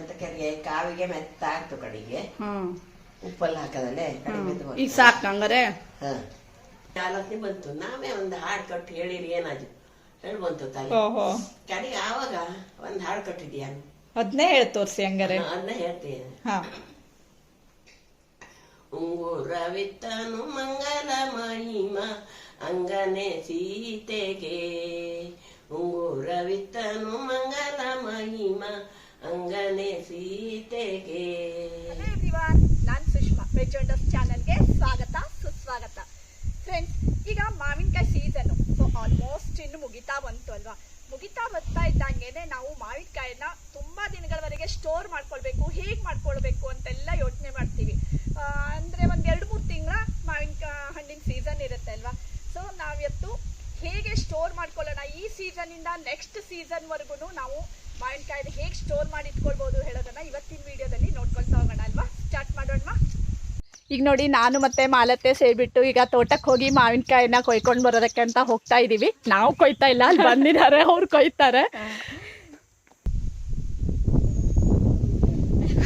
ಅಂತ ಕೆರೆಗೆ ಕಾವಿಗೆ ಮೆತ್ತ ಆಗ್ತು ಕಡೆಗೆ. ಉಪ್ಪಲ್ಲ ಹಾಕದಲ್ಲೇ? ಕಡಿಮೆ ಈಗ ಸಾಕ್ ಹಂಗಾರೆ? ಆಲೋಚನೆ ಬಂತು. ನಾವೇ ಒಂದು ಹಾಡು ಕಟ್ಟು ಹೇಳಿರಿ ಏನಾದ್ರು. ಹೇಳಿ ಬಂತು ತಾಯಿ. ಕಡೆಗೆ ಆವಾಗ ಒಂದು ಹಾಡು ಕಟ್ಟಿದ್ಯಾ? ಅದನ್ನೇ ಹೇಳಿ ತೋರ್ಸಿ ಹಂಗಾರೆ. ಅದನ್ನ ಹೇಳ್ತೀನಿ ಉಂಗುರವಿತ್ತನು ಮಂಗಲ ಮಹಿಮ ಅಂಗನೆ ಸೀತೆಗೆ. ಉಂಗುರವಿತ್ತನು ಮಂಗಲ ಮಹಿಮ ಅಂಗನೆ ಸೀತೆಗೆ. ನಾನು ಸುಷ್ಮಾ ವೆಜ್ ವಂಡರ್ಸ್ ಚಾನಲ್ಗೆ ಸ್ವಾಗತ, ಸುಸ್ವಾಗತ. ಫ್ರೆಂಡ್ಸ್ ಈಗ ಮಾವಿನಕಾಯಿ ಸೀಸನ್ ಸೊ ಆಲ್ಮೋಸ್ಟ್ ಇನ್ನು ಮುಗಿತಾ ಬಂತು ಅಲ್ವಾ? ಮುಗಿತಾ ಬರ್ತಾ ಇದ್ದಂಗೆನೆ ನಾವು ಮಾವಿನಕಾಯಿನ ತುಂಬಾ ದಿನಗಳವರೆಗೆ ಸ್ಟೋರ್ ಮಾಡ್ಕೊಳ್ಬೇಕು, ಹೇಗೆ ಮಾಡ್ಕೊಳ್ಬೇಕು ಅಂತೆಲ್ಲ ಯೋಚನೆ ಮಾಡ್ತೀವಿ. ಅಂದ್ರೆ ಒಂದ್ ಎರಡು ಮೂರು ತಿಂಗಳ ಮಾವಿನಕಾಯಿ ಹಣ್ಣಿನ ಸೀಸನ್ ಇರುತ್ತೆ ಅಲ್ವಾ? ಸೊ ನಾವಿವತ್ತು ಹೇಗೆ ಸ್ಟೋರ್ ಮಾಡ್ಕೊಳ್ಳೋಣ ಈ ಸೀಸನ್ ಇಂದ ನೆಕ್ಸ್ಟ್ ಸೀಸನ್ ವರ್ಗು ನಾವು ಮಾವಿನಕಾಯಿನ ಹೇಗೆ ಸ್ಟೋರ್ ಮಾಡಿ ಇಟ್ಕೊಳ್ಬೋದು ಹೇಳೋದನ್ನ ಇವತ್ತಿನ ವಿಡಿಯೋದಲ್ಲಿ ನೋಡ್ಕೊಳ್ತಾ ಹೋಗೋಣ ಅಲ್ವಾ? ಸ್ಟಾರ್ಟ್ ಮಾಡೋಣ ಈಗ ನೋಡಿ ನಾನು ಮತ್ತೆ ಮಾಲತ್ತೆ ಸೇರ್ಬಿಟ್ಟು ಈಗ ತೋಟಕ್ಕೆ ಹೋಗಿ ಮಾವಿನಕಾಯಿನ ಕೊಯ್ಕೊಂಡು ಬರೋದಕ್ಕೆ ಅಂತ ಹೋಗ್ತಾ ಇದೀವಿ. ನಾವು ಕೊಯ್ತಾ ಇಲ್ಲ ಅಲ್ಲಿ ಬಂದಿದ್ದಾರೆ ಅವ್ರು ಕೊಯ್ತಾರೆ.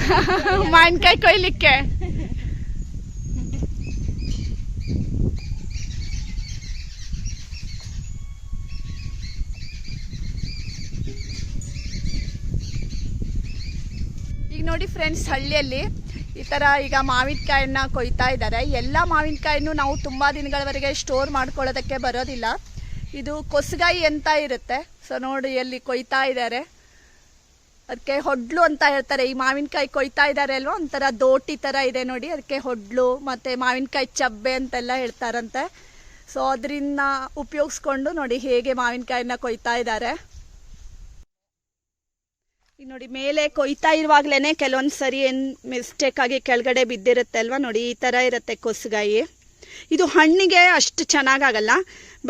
ಮಾವಿನಕಾಯಿ ಕೊಯ್ಲಿಕ್ಕೆ? ನೋಡಿ ಫ್ರೆಂಡ್ಸ್ ಹಳ್ಳಿಯಲ್ಲಿ ಈ ಥರ ಈಗ ಮಾವಿನಕಾಯನ್ನ ಕೊಯ್ತಾ ಇದ್ದಾರೆ. ಎಲ್ಲ ಮಾವಿನಕಾಯನ್ನು ನಾವು ತುಂಬ ದಿನಗಳವರೆಗೆ ಸ್ಟೋರ್ ಮಾಡ್ಕೊಳ್ಳೋದಕ್ಕೆ ಬರೋದಿಲ್ಲ. ಇದು ಕೊಸಗಾಯಿ ಅಂತ ಇರುತ್ತೆ. ಸೊ ನೋಡಿ ಎಲ್ಲಿ ಕೊಯ್ತಾ ಇದ್ದಾರೆ. ಅದಕ್ಕೆ ಹೊಡ್ಲು ಅಂತ ಹೇಳ್ತಾರೆ. ಈ ಮಾವಿನಕಾಯಿ ಕೊಯ್ತಾ ಇದ್ದಾರೆ ಅಲ್ವಾ? ಒಂಥರ ದೋಟಿ ಥರ ಇದೆ ನೋಡಿ. ಅದಕ್ಕೆ ಹೊಡ್ಲು ಮತ್ತು ಮಾವಿನಕಾಯಿ ಚಬ್ಬೆ ಅಂತೆಲ್ಲ ಹೇಳ್ತಾರಂತೆ. ಸೊ ಅದರಿಂದ ಉಪಯೋಗಿಸ್ಕೊಂಡು ನೋಡಿ ಹೇಗೆ ಮಾವಿನಕಾಯನ್ನ ಕೊಯ್ತಾ ಇದ್ದಾರೆ. ನೋಡಿ, ಮೇಲೆ ಕೊಯ್ತಾ ಇರುವಾಗ್ಲೇನೆ ಕೆಲವೊಂದು ಸರಿ ಏನು ಮಿಸ್ಟೇಕ್ ಆಗಿ ಕೆಳಗಡೆ ಬಿದ್ದಿರುತ್ತೆ ಅಲ್ವಾ ನೋಡಿ, ಈ ಥರ ಇರುತ್ತೆ ಕೊಸುಗಾಯಿ. ಇದು ಹಣ್ಣಿಗೆ ಅಷ್ಟು ಚೆನ್ನಾಗಾಗಲ್ಲ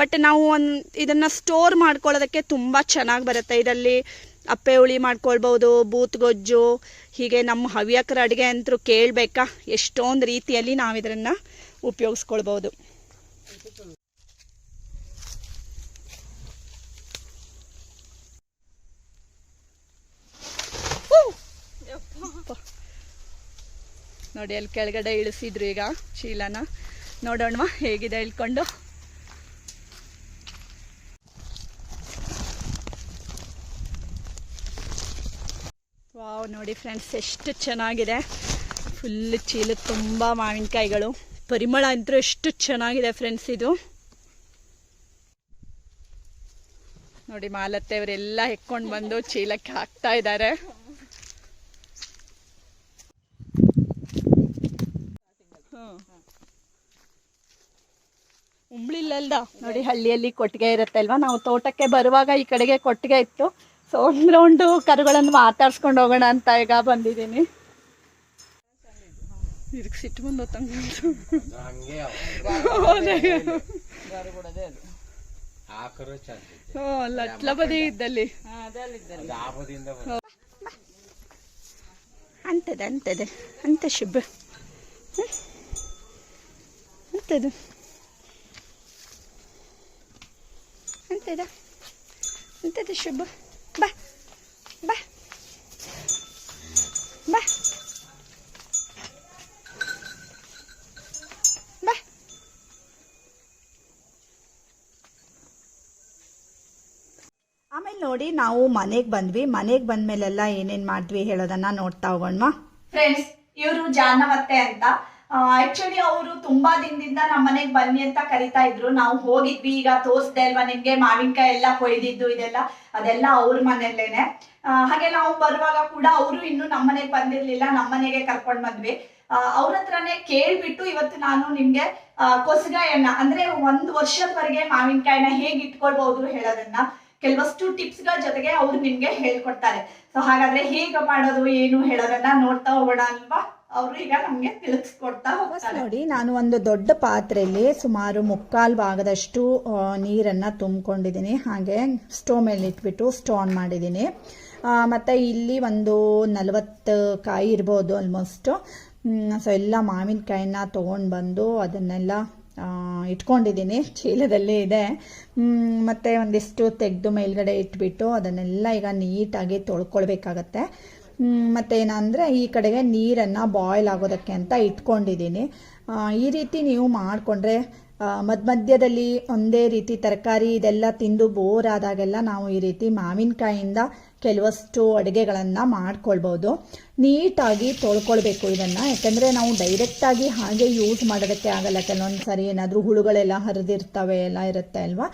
ಬಟ್ ನಾವು ಒಂದು ಇದನ್ನು ಸ್ಟೋರ್ ಮಾಡ್ಕೊಳ್ಳೋದಕ್ಕೆ ತುಂಬ ಚೆನ್ನಾಗಿ ಬರುತ್ತೆ. ಇದರಲ್ಲಿ ಅಪ್ಪೆ ಹುಳಿ ಮಾಡ್ಕೊಳ್ಬೋದು, ಬೂತ್ ಗೊಜ್ಜು, ಹೀಗೆ ನಮ್ಮ ಹವ್ಯಕರ ಅಡುಗೆ ಅಂತೂ ಕೇಳಬೇಕಾ? ಎಷ್ಟೊಂದು ರೀತಿಯಲ್ಲಿ ನಾವು ಇದನ್ನು ಉಪಯೋಗಿಸ್ಕೊಳ್ಬೋದು. ನೋಡಿ, ಅಲ್ಲಿ ಕೆಳಗಡೆ ಇಳಿಸಿದ್ರು ಈಗ ಚೀಲನ ನೋಡೋಣವಾ, ಹೇಗಿದೆ ಇಳ್ಕೊಂಡು ವಾವ್, ನೋಡಿ ಫ್ರೆಂಡ್ಸ್, ಎಷ್ಟು ಚೆನ್ನಾಗಿದೆ. ಫುಲ್ ಚೀಲ, ತುಂಬ ಮಾವಿನಕಾಯಿಗಳು. ಪರಿಮಳ ಅಂತೂ ಎಷ್ಟು ಚೆನ್ನಾಗಿದೆ ಫ್ರೆಂಡ್ಸ್ ಇದು. ನೋಡಿ, ಮಾಲತ್ತೆಯವರೆಲ್ಲ ಹೆಕ್ಕೊಂಡು ಬಂದು ಚೀಲಕ್ಕೆ ಹಾಕ್ತಾ ಇದ್ದಾರೆ. ಉಂಬ್ಳಿಲ್ಲಲ್ದ? ನೋಡಿ, ಹಳ್ಳಿಯಲ್ಲಿ ಕೊಟ್ಟಿಗೆ ಇರುತ್ತೆ ಅಲ್ವಾ? ನಾವು ತೋಟಕ್ಕೆ ಬರುವಾಗ ಈ ಕಡೆಗೆ ಕೊಟ್ಟಿಗೆ ಇತ್ತು. ಸೊ ಒಂದು ರೌಂಡು ಕರುಗಳನ್ನು ಮಾತಾಡ್ಸ್ಕೊಂಡು ಹೋಗೋಣ ಅಂತ ಈಗ ಬಂದಿದ್ದೀನಿ. ಇದಕ್ಕೆ ಸಿಟ್ಟು ಬಂದು ಲಟ್ಲ ಬದಿ ಇದ್ದಲ್ಲಿ. ಅಂತದೆ ಅಂತದೆ. ಅಂತ ಶುಭ. ಅಂತದು ಅಂತದ ಅಂತದ ಶುಭ ಬಾ ಬಾ ಬಾ ಬಾ ಆಮೇಲೆ ನೋಡಿ ನಾವು ಮನೆಗೆ ಬಂದ್ವಿ. ಮನೆಗೆ ಬಂದ್ಮೇಲೆಲ್ಲ ಏನೇನ್ ಮಾಡಿದ್ವಿ ಹೇಳೋದನ್ನ ನೋಡ್ತಾ ಹೋಗೋಣ ಫ್ರೆಂಡ್ಸ್ ಇವರು ಜಾನವತ್ತೆ ಅಂತ. ಆಕ್ಚುಲಿ ಅವರು ತುಂಬಾ ದಿನದಿಂದ ನಮ್ಮ ಮನೆಗೆ ಬನ್ನಿ ಅಂತ ಕರಿತಾ ಇದ್ರು. ನಾವು ಹೋಗಿದ್ವಿ, ಈಗ ತೋರಿಸ್ದೆ ಅಲ್ವಾ ನಿಮ್ಗೆ? ಮಾವಿನಕಾಯಿ ಎಲ್ಲ ಕೊಯ್ದಿದ್ದು ಇದೆಲ್ಲ. ಅದೆಲ್ಲ ಅವ್ರ ಮನೆಯಲ್ಲೇನೆ. ಹಾಗೆ ನಾವು ಬರುವಾಗ ಕೂಡ ಅವರು ಇನ್ನು ನಮ್ಮ ಮನೆಗೆ ಬಂದಿರ್ಲಿಲ್ಲ ನಮ್ಮ ಮನೆಗೆ ಕರ್ಕೊಂಡ್ ಬಂದ್ವಿ. ಅವ್ರ ಹತ್ರನೇ ಕೇಳ್ಬಿಟ್ಟು ಇವತ್ತು ನಾನು ನಿಮ್ಗೆ ಕೊಸಗಾಯನ್ನ, ಅಂದ್ರೆ ಒಂದ್ ವರ್ಷದವರೆಗೆ ಮಾವಿನಕಾಯಿನ ಹೇಗೆ ಇಟ್ಕೊಳ್ಬಹುದು ಹೇಳೋದನ್ನ ಕೆಲವಷ್ಟು ಟಿಪ್ಸ್ಗಳ ಜೊತೆಗೆ ಅವ್ರು ನಿಮ್ಗೆ ಹೇಳ್ಕೊಡ್ತಾರೆ. ಸೊ ಹಾಗಾದ್ರೆ ಹೇಗೆ ಮಾಡೋದು, ಏನು ಹೇಳೋದನ್ನ ನೋಡ್ತಾ ಹೋಗೋಣ ಅಲ್ವಾ? ಅವರು ಈಗ ನಮ್ಗೆ ತಿಳಿಸ್ಕೊಡ್ತಾ ಹೋಗ್ತಾರೆ. ನೋಡಿ ನಾನು ಒಂದು ದೊಡ್ಡ ಪಾತ್ರೆಯಲ್ಲಿ ಸುಮಾರು ಮುಕ್ಕಾಲು ಭಾಗದಷ್ಟು ನೀರನ್ನು ತುಂಬಿಕೊಂಡಿದ್ದೀನಿ. ಹಾಗೆ ಸ್ಟೋವ್ ಮೇಲೆ ಇಟ್ಬಿಟ್ಟು ಸ್ಟೋನ್ ಆನ್ ಮಾಡಿದ್ದೀನಿ. ಮತ್ತು ಇಲ್ಲಿ ಒಂದು ನಲವತ್ತು ಕಾಯಿ ಇರ್ಬೋದು ಆಲ್ಮೋಸ್ಟ್ ಸೊ ಎಲ್ಲ ಮಾವಿನಕಾಯಿನ ತೊಗೊಂಡು ಬಂದು ಅದನ್ನೆಲ್ಲ ಇಟ್ಕೊಂಡಿದ್ದೀನಿ. ಚೀಲದಲ್ಲಿ ಇದೆ. ಮತ್ತು ಒಂದಿಷ್ಟು ತೆಗೆದು ಮೇಲ್ಗಡೆ ಇಟ್ಬಿಟ್ಟು ಅದನ್ನೆಲ್ಲ ಈಗ ನೀಟಾಗಿ ತೊಳ್ಕೊಳ್ಬೇಕಾಗತ್ತೆ. ಮತ್ತೇನಂದರೆ ಈ ಕಡೆಗೆ ನೀರನ್ನು ಬಾಯ್ಲ್ ಆಗೋದಕ್ಕೆ ಅಂತ ಇಟ್ಕೊಂಡಿದ್ದೀನಿ. ಈ ರೀತಿ ನೀವು ಮಾಡಿಕೊಂಡ್ರೆ ಮಧ್ಯ ಮಧ್ಯದಲ್ಲಿ ಒಂದೇ ರೀತಿ ತರಕಾರಿ ಇದೆಲ್ಲ ತಿಂದು ಬೋರ್ ಆದಾಗೆಲ್ಲ ನಾವು ಈ ರೀತಿ ಮಾವಿನಕಾಯಿಂದ ಕೆಲವಷ್ಟು ಅಡುಗೆಗಳನ್ನು ಮಾಡ್ಕೊಳ್ಬೋದು. ನೀಟಾಗಿ ತೊಳ್ಕೊಳ್ಬೇಕು ಇದನ್ನು. ಯಾಕಂದರೆ ನಾವು ಡೈರೆಕ್ಟಾಗಿ ಹಾಗೆ ಯೂಸ್ ಮಾಡೋದಕ್ಕೆ ಆಗಲ್ಲ. ಕೆಲವೊಂದು ಸರಿ ಏನಾದರೂ ಹುಳುಗಳೆಲ್ಲ ಹರಿದಿರ್ತವೆ, ಎಲ್ಲ ಇರುತ್ತೆ ಅಲ್ವಾ?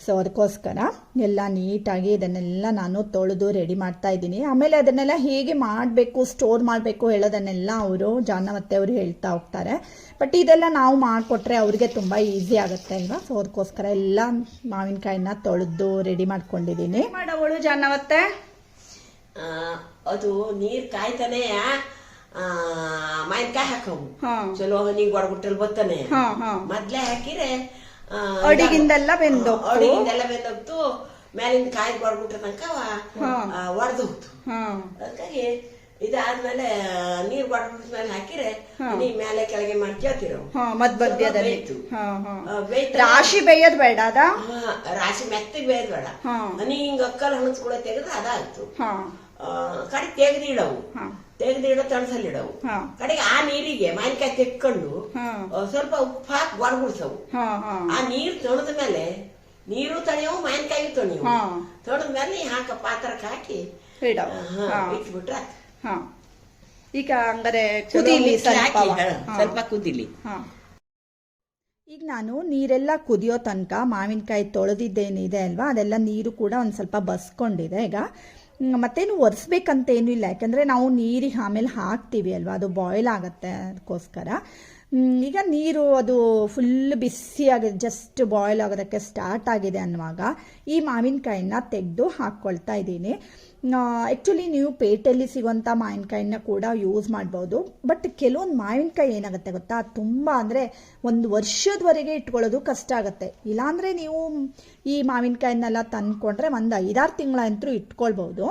ಸೊ ಅದಕ್ಕೋಸ್ಕರ ಎಲ್ಲ ನೀಟಾಗಿ ಇದನ್ನೆಲ್ಲ ನಾನು ತೊಳೆದು ರೆಡಿ ಮಾಡ್ತಾ ಇದ್ದೀನಿ. ಆಮೇಲೆ ಅದನ್ನೆಲ್ಲ ಹೇಗೆ ಮಾಡಬೇಕು ಸ್ಟೋರ್ ಮಾಡಬೇಕು ಹೇಳೋದನ್ನೆಲ್ಲ ಅವರು ಜಾನ ಮತ್ತೆ ಅವರು ಹೇಳ್ತಾ ಹೋಗ್ತಾರೆ. ಬಟ್ ಇದೆಲ್ಲ ನಾವು ಮಾಡಿಕೊಟ್ರೆ ಅವ್ರಿಗೆ ತುಂಬ ಈಸಿ ಆಗುತ್ತೆ ಅಲ್ವಾ? ಸೊ ಅದಕ್ಕೋಸ್ಕರ ಎಲ್ಲ ಮಾವಿನಕಾಯಿನ ತೊಳೆದು ರೆಡಿ ಮಾಡ್ಕೊಂಡಿದ್ದೀನಿ. ಮಾಡೋವಳು ಜಾನವತ್ತೆ ಅದು ನೀರು ಕಾಯ್ತಾನೆ ಆ, ಮಾವಿನಕಾಯಿ ಹಾಕವು. ಹಾ. ಚಲೋ ನೀವು ಗೊಡಗುಟ್ಟಲ್ಲಿ ಬರ್ತಾನೆ. ಮೊದ್ಲೇ ಹಾಕಿರೆ ಅಡಿಗಿಂದೆಲ್ಲ ಬೆಂದೋಗ್ತು. ಅಡಿಗಿಂದೆಲ್ಲ ಬೆಂದೋಗ್ತು ಮೇಲಿಂದ ಕಾಯಿ ಬರ್ಬಿಟ್ರ ತನಕ ಒಡೆದೋಗ್ತು ಅದಕ್ಕಾಗಿ ಇದಾದ್ಮೇಲೆ ನೀರ್ ಬಾಟಲ್ ಮೇಲೆ ಹಾಕಿರೆ ನೀ ಮೇಲೆ ಕೆಳಗೆ ಮಾಡಿ ಕೇಳ್ತಿರೋ ಹಾಂ ಮಧ್ಯ ಮಧ್ಯದಲ್ಲಿ. ಬೇಯ್ತು. ಹಾಂ ಹಾಂ. ಆ, ರಾಶಿ ಬೇಯೋದ್ ಬೇಡ ಅದ? ರಾಶಿ ಮೆತ್ತಗ್ ಬೇಡ. ಬೇಡ. ನೀ ಹಿಂಗ ಅಕ್ಕಲ್ ಹಣಸ್ಕೊಳ ತೆಗೆದ್ರೆ ಅದಾಯ್ತು. ಕಡೆ ತೆಗೆದಿಡವು ತೆಗೆದಿಡ ತಣಸಲ್ಲಿಡವು ಕಡೆಗೆ ಆ ನೀರಿಗೆ ಮಾವಿನಕಾಯಿ ತೆಕ್ಕೊಂಡು ಸ್ವಲ್ಪ ಉಪ್ಪು ಹಾಕಿ ಹಾಂ ಆ ನೀರ್ ತೊಣದ ಮೇಲೆ ನೀರು ತಣಿಯವು ಮಾವಿನಕಾಯಿ ತೊಣಿಯವು. ತೊಳೆದ ಮೇಲೆ ನೀ ಹಾಕ ಪಾತ್ರಕ್ಕೆ ಹಾಕಿ ಇಟ್ಬಿಟ್ರೆ. ಹಾಂ. ಈಗ ಹಂಗಾರೆ ಕುದಿಲಿ ಸ್ವಲ್ಪ ಕುದಿಲಿ ಈಗ ನಾನು ನೀರೆಲ್ಲ ಕುದಿಯೋ ತನಕ ಮಾವಿನಕಾಯಿ ತೊಳೆದಿದ್ದೇನಿದೆ ಅಲ್ವಾ? ಅದೆಲ್ಲ ನೀರು ಕೂಡ ಒಂದು ಸ್ವಲ್ಪ ಬಸ್ಕೊಂಡಿದೆ. ಈಗ ಮತ್ತೇನು ಒರೆಸ್ಬೇಕಂತೇನು ಇಲ್ಲ. ಯಾಕಂದ್ರೆ ನಾವು ನೀರಿಗೆ ಆಮೇಲೆ ಹಾಕ್ತೀವಿ ಅಲ್ವಾ? ಅದು ಬಾಯ್ಲ್ ಆಗುತ್ತೆ ಅದಕ್ಕೋಸ್ಕರ. ಈಗ ನೀರು ಅದು ಫುಲ್ ಬಿಸಿಯಾಗಿ ಜಸ್ಟ್ ಬಾಯ್ಲ್ ಆಗೋದಕ್ಕೆ ಸ್ಟಾರ್ಟ್ ಆಗಿದೆ ಅನ್ನುವಾಗ ಈ ಮಾವಿನಕಾಯಿನ ತೆಗೆದು ಹಾಕ್ಕೊಳ್ತಾ ಇದ್ದೀನಿ. ಆ್ಯಕ್ಚುಲಿ ನೀವು ಪೇಟೆಯಲ್ಲಿ ಸಿಗುವಂಥ ಮಾವಿನಕಾಯಿನ ಕೂಡ ಯೂಸ್ ಮಾಡ್ಬೋದು. ಬಟ್ ಕೆಲವೊಂದು ಮಾವಿನಕಾಯಿ ಏನಾಗುತ್ತೆ ಗೊತ್ತಾ? ತುಂಬ ಅಂದರೆ ಒಂದು ವರ್ಷದವರೆಗೆ ಇಟ್ಕೊಳ್ಳೋದು ಕಷ್ಟ ಆಗುತ್ತೆ. ಇಲ್ಲಾಂದರೆ ನೀವು ಈ ಮಾವಿನಕಾಯಿನೆಲ್ಲ ತಂದ್ಕೊಂಡ್ರೆ ಒಂದು ಐದಾರು ತಿಂಗಳಂತೂ ಇಟ್ಕೊಳ್ಬೋದು.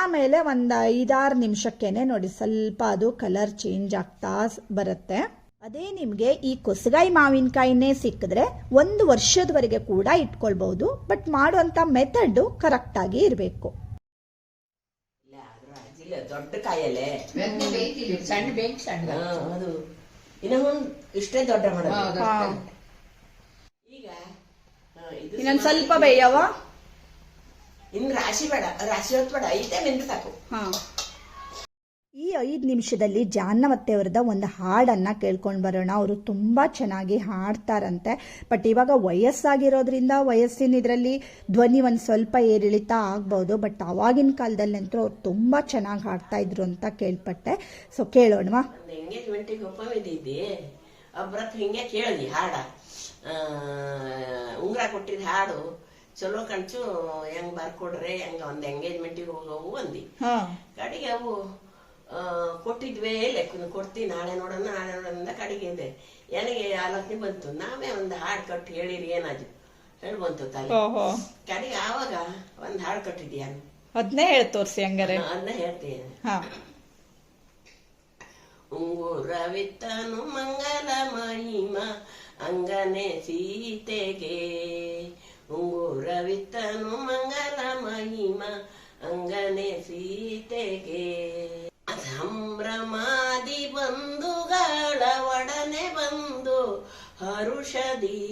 ಆಮೇಲೆ ಒಂದು ಐದಾರು ನಿಮಿಷಕ್ಕೇನೆ ನೋಡಿ, ಸ್ವಲ್ಪ ಅದು ಕಲರ್ ಚೇಂಜ್ ಆಗ್ತಾ ಬರುತ್ತೆ. ಅದೇ ನಿಮಗೆ ಈ ಕೊಸಗಾಯಿ ಮಾವಿನಕಾಯಿನೇ ಸಿಕ್ಕಿದ್ರೆ ಒಂದು ವರ್ಷದವರೆಗೆ ಕೂಡ ಇಟ್ಕೊಳ್ಬಹುದು ಬಟ್ ಮಾಡುವಂಥ ಮೆಥಡ್ ಕರೆಕ್ಟಾಗಿ ಇರಬೇಕು. ದೊಡ್ಡ ಕಾಯಲ್ಲೇ. ಸಣ್ಣ ಬೇಕ್ ಸಣ್ಣ. ಹಾ, ಅದು ಇನ್ನ ಇಷ್ಟೇ ದೊಡ್ಡ ಮಾಡೋದು. ಈಗ ಹಾ, ಇದು ಇನ್ನೊಂದು ಸ್ವಲ್ಪ ಬೇಯವ ಇನ್ ರಾಶಿ ಬೇಡ ರಾಶಿ ಹೊತ್ತು ಬೇಡ ಐದೇ ಮೆಂತ್ ಸಾಕು. ಐದು ನಿಮಿಷದಲ್ಲಿ ಜಾಹ್ನವತ್ತೆಯವ್ರದ ಒಂದು ಹಾಡನ್ನು ಕೇಳ್ಕೊಂಡು ಬರೋಣ. ಅವರು ತುಂಬ ಚೆನ್ನಾಗಿ ಹಾಡ್ತಾರಂತೆ. ಬಟ್ ಇವಾಗ ವಯಸ್ಸಾಗಿರೋದ್ರಿಂದ ವಯಸ್ಸಿನ ಇದರಲ್ಲಿ ಧ್ವನಿ ಒಂದು ಸ್ವಲ್ಪ ಏರಿಳಿತ ಆಗ್ಬೋದು. ಬಟ್ ಅವಾಗಿನ ಕಾಲದಲ್ಲಂತೂ ಅವ್ರು ತುಂಬ ಚೆನ್ನಾಗಿ ಹಾಡ್ತಾ ಇದ್ರು ಅಂತ ಕೇಳ್ಪಟ್ಟೆ. ಸೊ ಕೇಳೋಣವಾ? ಎಂಗೇಜ್ಮೆಂಟಿಗೆ ಹಿಂಗೆ ಕೇಳಿ ಹಾಡ. ಉಂಗ್ರ ಕೊಟ್ಟಿದ ಹಾಡು. ಚಲೋ ಕಣ್ಚು ಹೆಂಗ್ ಬರ್ಕೊಡ್ರೆ ಹೆಂಗ ಒಂದ್ ಎಂಗೇಜ್ಮೆಂಟಿಗೆ ಹೋಗವು ಅಂದಿ ಹಾಂ. ಕಡೆಗೆ ಅವು ಕೊಟ್ಟಿದ್ವೇ ಲೆಕ್ಕ ಕೊಡ್ತೀನಿ ನಾಳೆ ನೋಡೋಣ ನಾಳೆ ನೋಡೋಣ ಕಡೆಗೆ ಇದೆ. ನನಗೆ ಆಲೋಚನೆ ಬಂತು ನಾವೇ ಒಂದು ಹಾಡು ಕಟ್ಟಿ ಹೇಳಿರಿ ಏನಾದ್ರು. ಹೇಳಿ ಬಂತು ತಾಯಿ ಕಡೆಗೆ ಆವಾಗ ಒಂದು ಹಾಡು ಕಟ್ಟಿದ್ಯಾ ಅದನ್ನೇ ಹೇಳಿ ತೋರಿಸಿ ಹಂಗಾರೆ. ಅದನ್ನ ಹೇಳ್ತೀನಿ. ಉಂಗುರವಿತ್ತನು ಮಂಗಲ ಮಹಿಮ ಅಂಗನೆ ಸೀತೆಗೆ. ಉಂಗುರವಿತ್ತನು ಮಂಗಲ ಮಹಿಮ ಅಂಗನೆ ಸೀತೆಗೆ. ಸಂಭ್ರಮಾದಿ ಬಂಧುಗಳ ಒಡನೆ ಬಂದು ಹರುಷದಿ.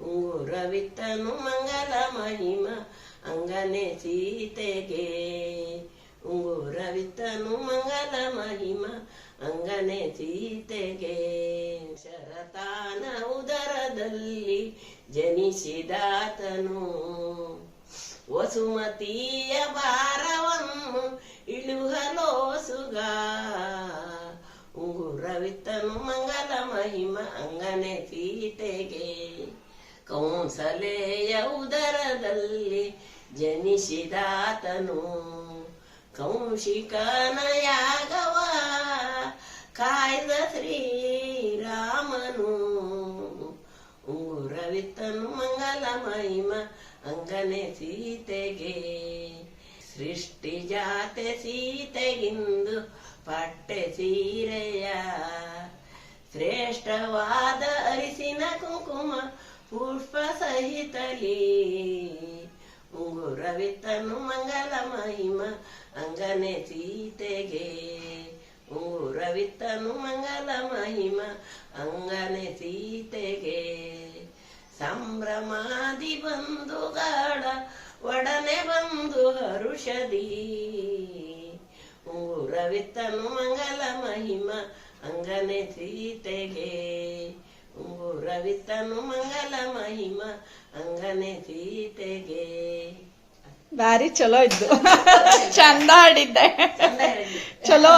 ಉಂಗುರವಿತ್ತನು ಮಂಗಲ ಮಹಿಮ, ಅಂಗನೆ ಸೀತೆಗೆ. ಉಂಗುರವಿತ್ತನು ಮಂಗಲ ಮಹಿಮ, ಅಂಗನೆ ಸೀತೆಗೆ. ಶರತಾನ ಉದರದಲ್ಲಿ ಜನಿಸಿದಾತನು. ವಸುಮತಿಯ ಭಾರವನ್ನು ಇಳುಹಲೋಸುಗ ಉಂಗುರವಿತ್ತನು ಮಂಗಲ ಮಹಿಮ ಅಂಗನೆ ಸೀತೆಗೆ ಕೌಸಲೆಯ ಉದರದಲ್ಲಿ ಜನಿಸಿದಾತನು ಕೌಶಿಕನ ಯಾಗವ ಕಾಯ್ದ ಶ್ರೀರಾಮನು ಉಂಗುರವಿತ್ತನು ಮಂಗಲ ಮಹಿಮ ಅಂಗನೆ ಸೀತೆಗೆ ಸೃಷ್ಟಿ ಜಾತೆ ಸೀತೆಗಿಂದು ಪಟ್ಟೆ ಸೀರೆಯ ಶ್ರೇಷ್ಠವಾದ ಅರಿಸಿನ ಕುಂಕುಮ ಪುಷ್ಪ ಸಹಿತಲಿ. ಉಂಗುರವಿತ್ತನು ಮಂಗಲ ಮಹಿಮ ಅಂಗನೆ ಸೀತೆಗೆ. ಉಂಗುರವಿತ್ತನು ಮಂಗಲ ಮಹಿಮ ಅಂಗನೆ ಸೀತೆಗೆ. ಸಂಭ್ರಮಾದಿ ಬಂಧುಗಳ ಒಡನೆ ಬಂದು ಹರುಷದಿ. ಉಂಗುರವಿತ್ತನು ಮಂಗಲ ಮಹಿಮ ಅಂಗನೆ ಸೀತೆಗೆ ಉಂಗುರವಿತ್ತನು ಮಂಗಲ ಮಹಿಮ ಅಂಗನೆ ಸೀತೆಗೆ ಬಾರಿ ಚಲೋ ಇದ್ದು. ಚಂದ ಹಾಡಿದ್ದೆ. ಚಲೋ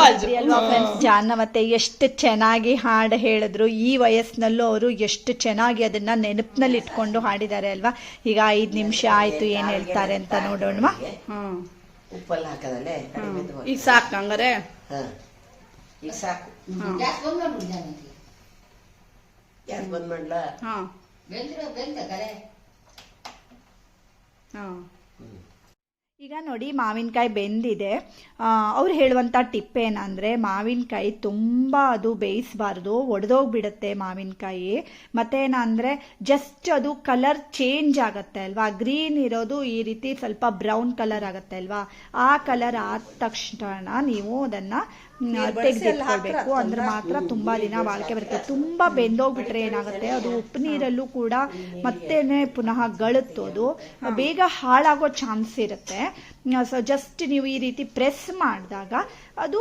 ಫ್ರೆಂಡ್ಸ್ ಜಾನವತೆ ಎಷ್ಟು ಚೆನ್ನಾಗಿ ಹಾಡು ಹೇಳಿದ್ರು. ಈ ವಯಸ್ಸಿನಲ್ಲೂ ಅವರು ಎಷ್ಟು ಚೆನ್ನಾಗಿ ಅದನ್ನ ನೆನಪಿನಲ್ಲಿ ಇಟ್ಕೊಂಡು ಹಾಡಿದ್ದಾರೆ ಅಲ್ವಾ? ಈಗ ಐದು ನಿಮಿಷ ಆಯ್ತು ಏನ್ ಹೇಳ್ತಾರೆ ಅಂತ ನೋಡೋಣ ಹಾಂ ಈಗ ಸಾಕು ಹಂಗಾರೆ. ಹಾ. ಈಗ ನೋಡಿ ಮಾವಿನಕಾಯಿ ಬೆಂದಿದೆ. ಅವ್ರು ಹೇಳುವಂಥ ಟಿಪ್ ಏನಂದರೆ ಮಾವಿನಕಾಯಿ ತುಂಬ ಅದು ಬೇಯಿಸಬಾರ್ದು, ಒಡೆದೋಗ್ಬಿಡುತ್ತೆ ಮಾವಿನಕಾಯಿ. ಮತ್ತೇನಂದರೆ ಜಸ್ಟ್ ಅದು ಕಲರ್ ಚೇಂಜ್ ಆಗುತ್ತೆ ಅಲ್ವಾ? ಗ್ರೀನ್ ಇರೋದು ಈ ರೀತಿ ಸ್ವಲ್ಪ ಬ್ರೌನ್ ಕಲರ್ ಆಗುತ್ತೆ ಅಲ್ವಾ? ಆ ಕಲರ್ ಆದ ತಕ್ಷಣ ನೀವು ಅದನ್ನು ತೆಗೆದಿಟ್ಕೊಳ್ಬೇಕು ಅಂದ್ರೆ ಮಾತ್ರ ತುಂಬಾ ದಿನ ಬಾಳಿಕೆ ಬರುತ್ತೆ. ತುಂಬಾ ಬೆಂದೋಗ್ಬಿಟ್ರೆ ಏನಾಗುತ್ತೆ? ಅದು ಉಪ್ಪು ನೀರಲ್ಲೂ ಕೂಡ ಮತ್ತೇನೆ ಪುನಃ ಗಳುತ್ತೋದು ಬೇಗ ಹಾಳಾಗೋ ಚಾನ್ಸ್ ಇರುತ್ತೆ. ಸೊ ಜಸ್ಟ್ ನೀವು ಈ ರೀತಿ ಪ್ರೆಸ್ ಮಾಡಿದಾಗ ಅದು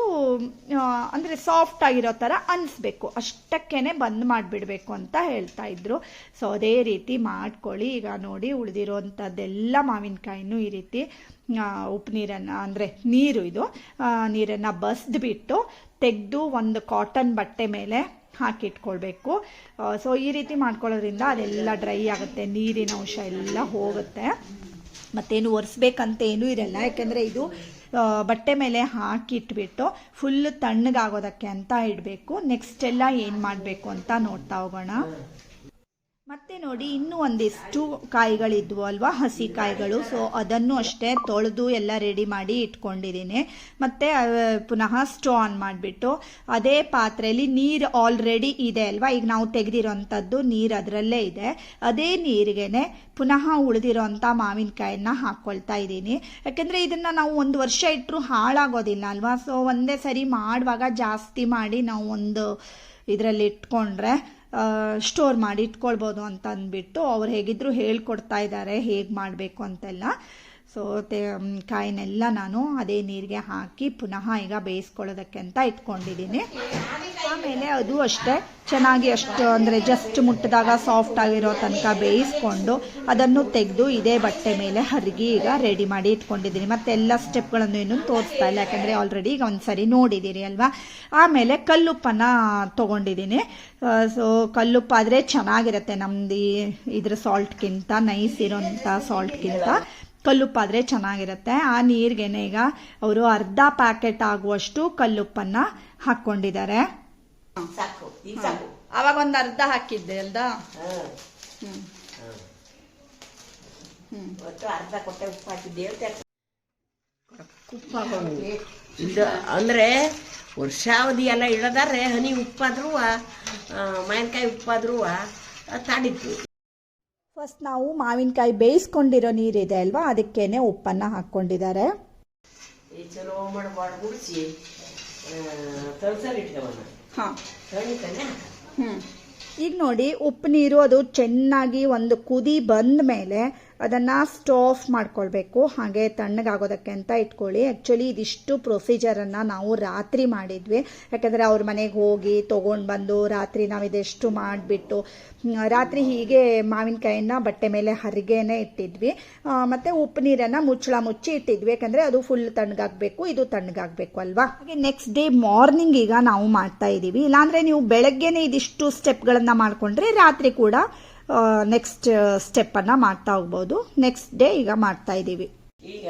ಅಂದ್ರೆ ಸಾಫ್ಟ್ ಆಗಿರೋ ತರ ಅನ್ಸ್ಬೇಕು. ಅಷ್ಟಕ್ಕೇನೆ ಬಂದ್ ಮಾಡಿಬಿಡ್ಬೇಕು ಅಂತ ಹೇಳ್ತಾ ಇದ್ರು. ಸೊ ಅದೇ ರೀತಿ ಮಾಡ್ಕೊಳ್ಳಿ. ಈಗ ನೋಡಿ ಉಳಿದಿರೋಂಥದ್ದೆಲ್ಲ ಮಾವಿನಕಾಯಿನೂ ಈ ರೀತಿ ಉಪ್ಪು ನೀರನ್ನು, ಅಂದರೆ ನೀರು ಇದು ನೀರನ್ನು ಬಸ್ದ್ಬಿಟ್ಟು ತೆಗೆದು ಒಂದು ಕಾಟನ್ ಬಟ್ಟೆ ಮೇಲೆ ಹಾಕಿಟ್ಕೊಳ್ಬೇಕು. ಸೊ ಈ ರೀತಿ ಮಾಡ್ಕೊಳ್ಳೋದ್ರಿಂದ ಅದೆಲ್ಲ ಡ್ರೈ ಆಗುತ್ತೆ, ನೀರಿನ ಅಂಶ ಎಲ್ಲ ಹೋಗುತ್ತೆ. ಮತ್ತೇನು ಒರೆಸ್ಬೇಕಂತ ಏನೂ ಇರಲ್ಲ, ಯಾಕೆಂದರೆ ಇದು ಬಟ್ಟೆ ಮೇಲೆ ಹಾಕಿಟ್ಬಿಟ್ಟು ಫುಲ್ ತಣ್ಣಗಾಗೋದಕ್ಕೆ ಅಂತ ಇಡಬೇಕು. ನೆಕ್ಸ್ಟ್ ಎಲ್ಲ ಏನು ಮಾಡಬೇಕು ಅಂತ ನೋಡ್ತಾ ಹೋಗೋಣ. ಮತ್ತೆ ನೋಡಿ, ಇನ್ನೂ ಒಂದಿಷ್ಟು ಕಾಯಿಗಳಿದ್ವು ಅಲ್ವಾ? ಹಸಿ ಕಾಯಿಗಳು. ಸೊ ಅದನ್ನು ಅಷ್ಟೇ ತೊಳೆದು ಎಲ್ಲ ರೆಡಿ ಮಾಡಿ ಇಟ್ಕೊಂಡಿದ್ದೀನಿ. ಮತ್ತೆ ಪುನಃ ಸ್ಟೋ ಆನ್ ಮಾಡಿಬಿಟ್ಟು, ಅದೇ ಪಾತ್ರೆಯಲ್ಲಿ ನೀರು ಆಲ್ರೆಡಿ ಇದೆ ಅಲ್ವಾ? ಈಗ ನಾವು ತೆಗೆದಿರೋಂಥದ್ದು ನೀರು ಅದರಲ್ಲೇ ಇದೆ. ಅದೇ ನೀರಿಗೆ ಪುನಃ ಉಳಿದಿರೋಂಥ ಮಾವಿನಕಾಯನ್ನ ಹಾಕ್ಕೊಳ್ತಾ ಇದ್ದೀನಿ. ಯಾಕೆಂದರೆ ಇದನ್ನು ನಾವು ಒಂದು ವರ್ಷ ಇಟ್ಟರೂ ಹಾಳಾಗೋದಿಲ್ಲ ಅಲ್ವಾ? ಸೊ ಒಂದೇ ಸರಿ ಮಾಡುವಾಗ ಜಾಸ್ತಿ ಮಾಡಿ ನಾವು ಒಂದು ಇದರಲ್ಲಿ ಇಟ್ಕೊಂಡ್ರೆ ಸ್ಟೋರ್ ಮಾಡಿ ಇಟ್ಕೊಳ್ಬೋದು ಅಂತ ಅಂದ್ಬಿಟ್ಟು ಅವ್ರು ಹೇಗಿದ್ರು ಹೇಳ್ಕೊಡ್ತಾ ಇದ್ದಾರೆ ಹೇಗೆ ಮಾಡಬೇಕು ಅಂತೆಲ್ಲ. ಸೊ ತೆ ಕಾಯಿನೆಲ್ಲ ನಾನು ಅದೇ ನೀರಿಗೆ ಹಾಕಿ ಪುನಃ ಈಗ ಬೇಯಿಸ್ಕೊಳ್ಳೋದಕ್ಕೆ ಅಂತ ಇಟ್ಕೊಂಡಿದ್ದೀನಿ. ಆಮೇಲೆ ಅದು ಅಷ್ಟೇ. ಚೆನ್ನಾಗಿ ಅಷ್ಟು ಅಂದರೆ ಜಸ್ಟ್ ಮುಟ್ಟಿದಾಗ ಸಾಫ್ಟ್ ಆಗಿರೋ ತನಕ ಬೇಯಿಸ್ಕೊಂಡು ಅದನ್ನು ತೆಗೆದು ಇದೇ ಬಟ್ಟೆ ಮೇಲೆ ಹರಿಗಿ ಈಗ ರೆಡಿ ಮಾಡಿ ಇಟ್ಕೊಂಡಿದ್ದೀನಿ. ಮತ್ತೆ ಎಲ್ಲ ಸ್ಟೆಪ್ಗಳನ್ನು ಇನ್ನೂ ತೋರಿಸ್ತಾ ಇಲ್ಲ. ಯಾಕಂದರೆ ಆಲ್ರೆಡಿ ಈಗ ಒಂದ್ಸರಿ ನೋಡಿದ್ದೀರಿ ಅಲ್ವಾ? ಆಮೇಲೆ ಕಲ್ಲುಪ್ಪನ್ನು ತೊಗೊಂಡಿದ್ದೀನಿ. ಸೊ ಕಲ್ಲುಪ್ಪ ಆದರೆ ಚೆನ್ನಾಗಿರುತ್ತೆ ನಮ್ದು ಇದ್ರ ಸಾಲ್ಟ್ಗಿಂತ ನೈಸ್ ಇರೋಂಥ ಸಾಲ್ಟ್ಗಿಂತ ಕಲ್ಲುಪ್ಪಾದರೆ ಚೆನ್ನಾಗಿರುತ್ತೆ. ಆ ನೀರಿಗೆನೆ ಈಗ ಅವರು ಅರ್ಧ ಪ್ಯಾಕೆಟ್ ಆಗುವಷ್ಟು ಕಲ್ಲುಪ್ಪನ್ನು ಹಾಕ್ಕೊಂಡಿದ್ದಾರೆ. ಸಾಕು ಈಗ ಸಾಕು. ಅವಾಗ ಒಂದ್ ಅರ್ಧ ಹಾಕಿದ್ದೆ ಅಲ್ದಾ? ಇದು ಅಂದ್ರೆ ವರ್ಷಾವಧಿ ಎಲ್ಲ ಇಡದಾರೆ ಹನಿ ಉಪ್ಪಾದ್ರೂ ಮಾವಿನಕಾಯಿ ಉಪ್ಪಾದ್ರೂ ತಾಡಿತ್ತು ಫಸ್ಟ್ ನಾವು ಮಾವಿನಕಾಯಿ ಬೇಯಿಸ್ಕೊಂಡಿರೋ ನೀರಿದೆ ಅಲ್ವಾ? ಅದಕ್ಕೇನೆ ಉಪ್ಪನ್ನು ಹಾಕ್ಕೊಂಡಿದ್ದಾರೆ. ಗುಡಿಸಿ ಹಾಂ. ಹ್ಞೂ ಈಗ ನೋಡಿ ಉಪ್ಪು ನೀರು ಅದು ಚೆನ್ನಾಗಿ ಒಂದು ಕುದಿ ಬಂದ ಮೇಲೆ ಅದನ್ನು ಸ್ಟೋಫ್ ಮಾಡ್ಕೊಳ್ಬೇಕು. ಹಾಗೆ ತಣ್ಣಗಾಗೋದಕ್ಕೆ ಅಂತ ಇಟ್ಕೊಳ್ಳಿ. ಆ್ಯಕ್ಚುಲಿ ಇದಿಷ್ಟು ಪ್ರೊಸೀಜರನ್ನು ನಾವು ರಾತ್ರಿ ಮಾಡಿದ್ವಿ. ಯಾಕಂದರೆ ಅವ್ರ ಮನೆಗೆ ಹೋಗಿ ತೊಗೊಂಡು ಬಂದು ರಾತ್ರಿ ನಾವು ಇದೆಷ್ಟು ಮಾಡಿಬಿಟ್ಟು ರಾತ್ರಿ ಹೀಗೆ ಮಾವಿನಕಾಯಿನ ಬಟ್ಟೆ ಮೇಲೆ ಹರಿಗೆನೆ ಇಟ್ಟಿದ್ವಿ. ಮತ್ತು ಉಪ್ಪು ನೀರನ್ನು ಮುಚ್ಚಳ ಮುಚ್ಚಿ ಇಟ್ಟಿದ್ವಿ. ಯಾಕಂದರೆ ಅದು ಫುಲ್ ತಣ್ಣಗಾಗಬೇಕು, ಇದು ತಣ್ಣಗಾಗಬೇಕು ಅಲ್ವಾ? ಹಾಗೆ ನೆಕ್ಸ್ಟ್ ಡೇ ಮಾರ್ನಿಂಗ್ ಈಗ ನಾವು ಮಾಡ್ತಾ ಇದ್ದೀವಿ ಇಲ್ಲಾಂದರೆ ನೀವು ಬೆಳಗ್ಗೆನೇ ಇದಿಷ್ಟು ಸ್ಟೆಪ್ಗಳನ್ನು ಮಾಡಿಕೊಂಡ್ರೆ ರಾತ್ರಿ ಕೂಡ ನೆಕ್ಸ್ಟ್ ಸ್ಟೆಪ್ಪನ್ನು ಮಾಡ್ತಾ ಹೋಗ್ಬೋದು. ನೆಕ್ಸ್ಟ್ ಡೇ ಈಗ ಮಾಡ್ತಾ ಇದೀವಿ. ಈಗ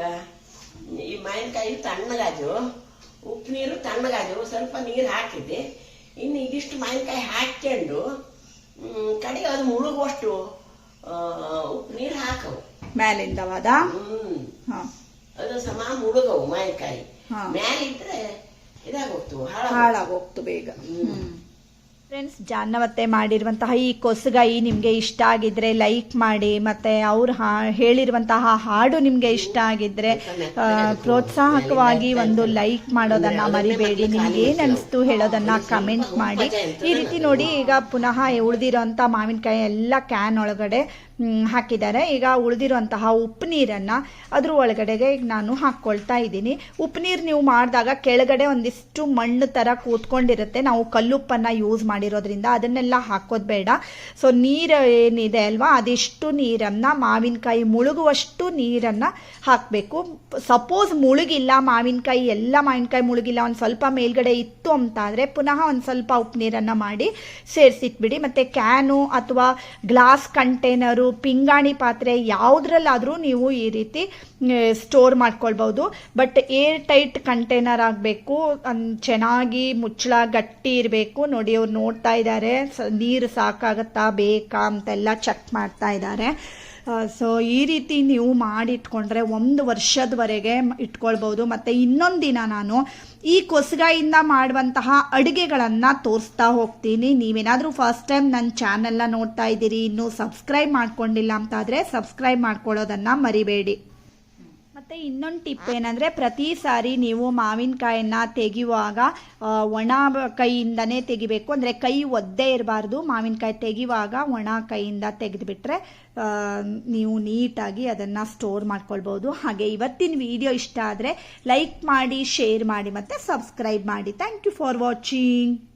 ಈ ಮಾವಿನಕಾಯಿ ತಣ್ಣಗಾಜು ಉಪ್ಪು ನೀರು ತಣ್ಣಗಾಜು ಸ್ವಲ್ಪ ನೀರು ಹಾಕಿದ್ದೆ. ಇನ್ನು ಇದಿಷ್ಟು ಮಾವಿನಕಾಯಿ ಹಾಕ್ಕೊಂಡು ಕಡೆ ಕಡೆಗೆ ಅದು ಮುಳುಗುವಷ್ಟು ಉಪ್ಪು ನೀರು ಹಾಕವು. ಮೇಲಿಂದವಾದ ಹ್ಮ್. ಹಾಂ. ಅದು ಸಮ ಮುಳುಗವು ಮಾವಿನಕಾಯಿ. ಹಾ. ಮ್ಯಾಲಿದ್ರೆ ಇದಾಗೋಗ್ತು ಹಾಳ ಹಾಳಾಗೋಗ್ತು ಬೇಗ. ಹ್ಮ್. ಫ್ರೆಂಡ್ಸ್ ಜಾನ್ನವತ್ತೆ ಮಾಡಿರುವಂತಹ ಈ ಕೊಸಗಾಯಿ ನಿಮಗೆ ಇಷ್ಟ ಆಗಿದ್ರೆ ಲೈಕ್ ಮಾಡಿ, ಮತ್ತೆ ಅವ್ರು ಹಾ, ಹೇಳಿರುವಂತಹ ಹಾಡು ನಿಮಗೆ ಇಷ್ಟ ಆಗಿದ್ರೆ ಪ್ರೋತ್ಸಾಹಕವಾಗಿ ಒಂದು ಲೈಕ್ ಮಾಡೋದನ್ನ ಮರಿಬೇಡಿ. ನಿಮ್ಗೆ ಏನ್ ಅನಿಸ್ತು ಹೇಳೋದನ್ನ ಕಮೆಂಟ್ ಮಾಡಿ. ಈ ರೀತಿ ನೋಡಿ, ಈಗ ಪುನಃ ಉಳಿದಿರೋಂಥ ಮಾವಿನಕಾಯಿ ಎಲ್ಲ ಕ್ಯಾನ್ ಒಳಗಡೆ ಹಾಕಿದ್ದಾರೆ. ಈಗ ಉಳಿದಿರುವಂತಹ ಉಪ್ಪು ನೀರನ್ನು ಅದ್ರ ಒಳಗಡೆಗೆ ಈಗ ನಾನು ಹಾಕ್ಕೊಳ್ತಾ ಇದ್ದೀನಿ. ಉಪ್ಪು ನೀರು ನೀವು ಮಾಡಿದಾಗ ಕೆಳಗಡೆ ಒಂದಿಷ್ಟು ಮಣ್ಣು ಥರ ಕೂತ್ಕೊಂಡಿರುತ್ತೆ. ನಾವು ಕಲ್ಲುಪ್ಪನ್ನು ಯೂಸ್ ಮಾಡಿರೋದ್ರಿಂದ ಅದನ್ನೆಲ್ಲ ಹಾಕೋದು ಬೇಡ. ಸೊ ನೀರು ಏನಿದೆ ಅಲ್ವಾ? ಅದೆಷ್ಟು ನೀರನ್ನು, ಮಾವಿನಕಾಯಿ ಮುಳುಗುವಷ್ಟು ನೀರನ್ನು ಹಾಕಬೇಕು. ಸಪೋಸ್ ಮುಳುಗಿಲ್ಲ, ಮಾವಿನಕಾಯಿ ಎಲ್ಲ ಮಾವಿನಕಾಯಿ ಮುಳುಗಿಲ್ಲ, ಒಂದು ಸ್ವಲ್ಪ ಮೇಲ್ಗಡೆ ಇತ್ತು ಅಂತ ಪುನಃ ಒಂದು ಸ್ವಲ್ಪ ಉಪ್ಪು ನೀರನ್ನು ಮಾಡಿ ಸೇರಿಸಿಟ್ಬಿಡಿ. ಮತ್ತು ಕ್ಯಾನು ಅಥವಾ ಗ್ಲಾಸ್ ಕಂಟೈನರು, ಪಿಂಗಾಣಿ ಪಾತ್ರೆ ಯಾವುದ್ರಲ್ಲಾದರೂ ನೀವು ಈ ರೀತಿ ಸ್ಟೋರ್ ಮಾಡ್ಕೊಳ್ಬೋದು ಬಟ್ ಏರ್ ಟೈಟ್ ಕಂಟೈನರ್ ಆಗಬೇಕು. ಚೆನ್ನಾಗಿ ಮುಚ್ಚಳ ಗಟ್ಟಿ ಇರಬೇಕು. ನೋಡಿ, ಅವ್ರು ನೋಡ್ತಾ ಇದ್ದಾರೆ. ನೀರು ಸಾಕಾಗತ್ತಾ ಬೇಕಾ ಅಂತೆಲ್ಲ ಚೆಕ್ ಮಾಡ್ತಾ ಇದ್ದಾರೆ. ಸೊ ಈ ರೀತಿ ನೀವು ಮಾಡಿಟ್ಕೊಂಡ್ರೆ ಒಂದು ವರ್ಷದವರೆಗೆ ಇಟ್ಕೊಳ್ಬೋದು ಮತ್ತು ಇನ್ನೊಂದು ದಿನ ನಾನು ಈ ಕೊಸಗಾಯಿಂದ ಮಾಡುವಂತಹ ಅಡುಗೆಗಳನ್ನು ತೋರಿಸ್ತಾ ಹೋಗ್ತೀನಿ. ನೀವೇನಾದರೂ ಫಸ್ಟ್ ಟೈಮ್ ನನ್ನ ಚಾನೆಲ್ನ ನೋಡ್ತಾ ಇದ್ದೀರಿ, ಇನ್ನೂ ಸಬ್ಸ್ಕ್ರೈಬ್ ಮಾಡ್ಕೊಂಡಿಲ್ಲ ಅಂತಾದರೆ ಸಬ್ಸ್ಕ್ರೈಬ್ ಮಾಡ್ಕೊಳ್ಳೋದನ್ನು ಮರಿಬೇಡಿ. ಮತ್ತು ಇನ್ನೊಂದು ಟಿಪ್ ಏನಂದರೆ ಪ್ರತಿ ಸಾರಿ ನೀವು ಮಾವಿನಕಾಯನ್ನ ತೆಗೆಯುವಾಗ ಒಣ ಕೈಯಿಂದನೇ ತೆಗಿಬೇಕು. ಅಂದರೆ ಕೈ ಒದ್ದೇ ಇರಬಾರ್ದು. ಮಾವಿನಕಾಯಿ ತೆಗೆಯುವಾಗ ಒಣ ಕೈಯಿಂದ ತೆಗೆದುಬಿಟ್ರೆ ನೀವು ನೀಟಾಗಿ ಅದನ್ನು ಸ್ಟೋರ್ ಮಾಡ್ಕೊಳ್ಬೋದು. ಹಾಗೆ ಇವತ್ತಿನ ವಿಡಿಯೋ ಇಷ್ಟ ಆದರೆ ಲೈಕ್ ಮಾಡಿ ಶೇರ್ ಮಾಡಿ ಮತ್ತು ಸಬ್ಸ್ಕ್ರೈಬ್ ಮಾಡಿ. Thank you for watching